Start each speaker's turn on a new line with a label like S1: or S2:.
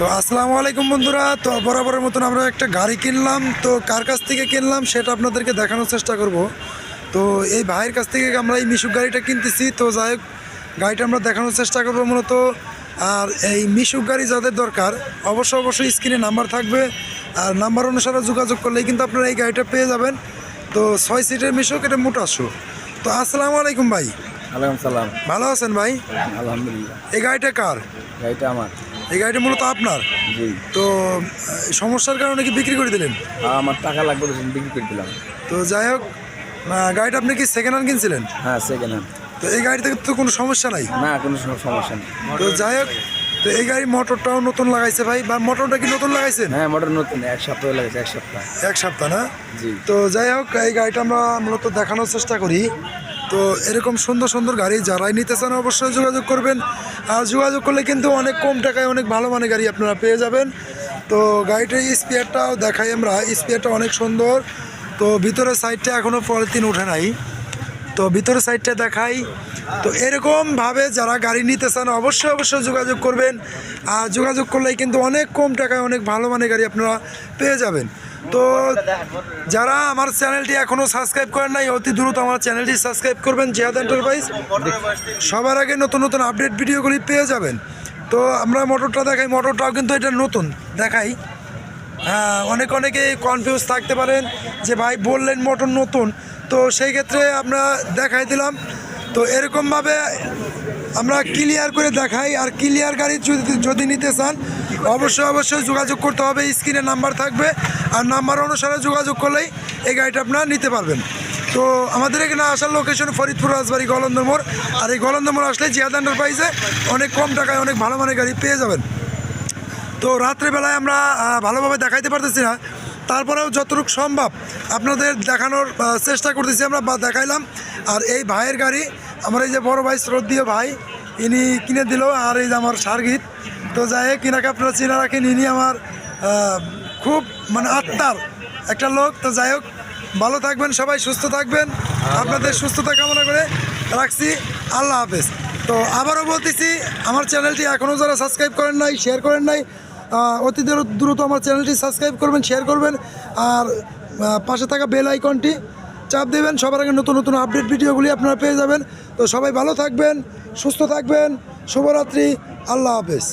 S1: তো আসসালামু আলাইকুম বন্ধুরা। তো বরাবরের মতন আমরা একটা গাড়ি কিনলাম। তো কার কাছ থেকে কিনলাম সেটা আপনাদেরকে দেখানোর চেষ্টা করব। তো এই ভাইয়ের কাছ থেকে আমরা এই মিশুক গাড়িটা কিনতেছি। তো যাই হোক গাড়িটা আমরা দেখানোর চেষ্টা করব মূলত। আর এই মিশুক গাড়ি যাদের দরকার অবশ্যই অবশ্যই স্ক্রিনে নাম্বার থাকবে। আর নাম্বার অনুসারে যোগাযোগ করলেই কিন্তু আপনারা এই গাড়িটা পেয়ে যাবেন। তো ছয় সিটের মিশুক এটা মোটাশো তো আসসালামু আলাইকুম ভাই।
S2: আলাইকুম সালাম।
S1: ভালো আছেন ভাই?
S2: আলহামদুলিল্লাহ।
S1: এই গাড়িটা কার?
S2: গাড়িটা আমার।
S1: এই গাড়িটা মূলত আপনার?
S2: জি।
S1: তো সমস্যার কারণে কি বিক্রি করে দিলেন?
S2: আমার টাকা লাগবে বিক্রি করে দিলাম।
S1: তো যাই হোক গাড়িটা আপনি কি সেকেন্ড হ্যান্ড কিনছিলেন?
S2: হ্যাঁ সেকেন্ড হ্যান্ড
S1: তো এই গাড়ি থেকে তো কোনো সমস্যা নাই?
S2: না কোনো সম- সমস্যা নেই।
S1: তো যাই হোক তো এই গাড়ি মোটরটাও নতুন লাগাইছে ভাই বা মোটরটা কি নতুন লাগাইছেন?
S2: হ্যাঁ মোটর নতুন এক সপ্তাহ লাগাইছে এক সপ্তাহ।
S1: এক সপ্তাহ না?
S2: জি।
S1: তো যাই হোক এই গাড়িটা আমরা মূলত দেখানোর চেষ্টা করি। তো এরকম সুন্দর সুন্দর গাড়ি যারাই নিতে চান অবশ্যই যোগাযোগ করবেন। আর যোগাযোগ করলে কিন্তু অনেক কম টাকায় অনেক ভালো মানের গাড়ি আপনারা পেয়ে যাবেন। তো গাড়িটার স্পিয়ারটাও দেখাই আমরা। স্পিয়ারটা অনেক সুন্দর। তো ভিতরের সাইডটা এখনও পলিথিন ওঠে নাই। তো ভিতরের সাইডটা দেখাই। তো এরকমভাবে যারা গাড়ি নিতে চান অবশ্যই অবশ্যই যোগাযোগ করবেন। আর যোগাযোগ করলেই কিন্তু অনেক কম টাকায় অনেক ভালো মানের গাড়ি আপনারা পেয়ে যাবেন। তো যারা আমার চ্যানেলটি এখনও সাবস্ক্রাইব করেন নাই, অতি দ্রুত আমার চ্যানেলটি সাবস্ক্রাইব করবেন জিহাদ এন্টারপ্রাইজ সবার আগে নতুন নতুন আপডেট ভিডিওগুলি পেয়ে যাবেন। তো আমরা মোটরটা দেখাই, মোটরটাও কিন্তু এটা নতুন, দেখাই। হ্যাঁ অনেক অনেকে কনফিউজ থাকতে পারেন যে ভাই বললেন মোটর নতুন, তো সেই ক্ষেত্রে আমরা দেখাই দিলাম। তো এরকমভাবে আমরা ক্লিয়ার করে দেখাই, আর ক্লিয়ার গাড়ি যদি নিতে চান, অবশ্যই অবশ্যই যোগাযোগ করতে হবে, স্ক্রিনে নাম্বার থাকবে। আর নাম্বার অনুসারে যোগাযোগ করলেই এই গাড়িটা আপনারা নিতে পারবেন। তো আমাদের এখানে আসার লোকেশন ফরিদপুর, রাজবাড়ি, গলন্দর মোড়। আর এই গলন্দর মোড় আসলে জিয়াদ এন্টারপ্রাইজে অনেক কম টাকায় অনেক ভালো মানের গাড়ি পেয়ে যাবেন। তো রাত্রেবেলায় আমরা ভালোভাবে দেখাইতে পারতেছি না। তারপরেও যতটুকু সম্ভব আপনাদের দেখানোর চেষ্টা করতেছি আমরা, বা দেখাইলাম। আর এই ভাইয়ের গাড়ি, আমার এই যে বড় ভাই শ্রদ্ধীয় ভাই, ইনি কিনে দিল, আর এই যে আমার সার্গিত। তো যাই হোক, ইনাকে আপনারা চিনা রাখেন, ইনি আমার খুব মানে আত্মার একটা লোক। তো যাই হোক, ভালো থাকবেন সবাই, সুস্থ থাকবেন। আপনাদের সুস্থতা কামনা করে রাখছি। আল্লাহ হাফেজ। তো আবারও বলতেছি, আমার চ্যানেলটি এখনও যারা সাবস্ক্রাইব করেন নাই শেয়ার করেন নাই অতি দ্রুত আমার চ্যানেলটি সাবস্ক্রাইব করবেন শেয়ার করবেন। আর পাশে থাকা বেল আইকনটি চাপ দেবেন। সবার আগে নতুন নতুন আপডেট ভিডিওগুলি আপনারা পেয়ে যাবেন। তো সবাই ভালো থাকবেন, সুস্থ থাকবেন। শুভরাত্রি। আল্লাহ হাফেজ।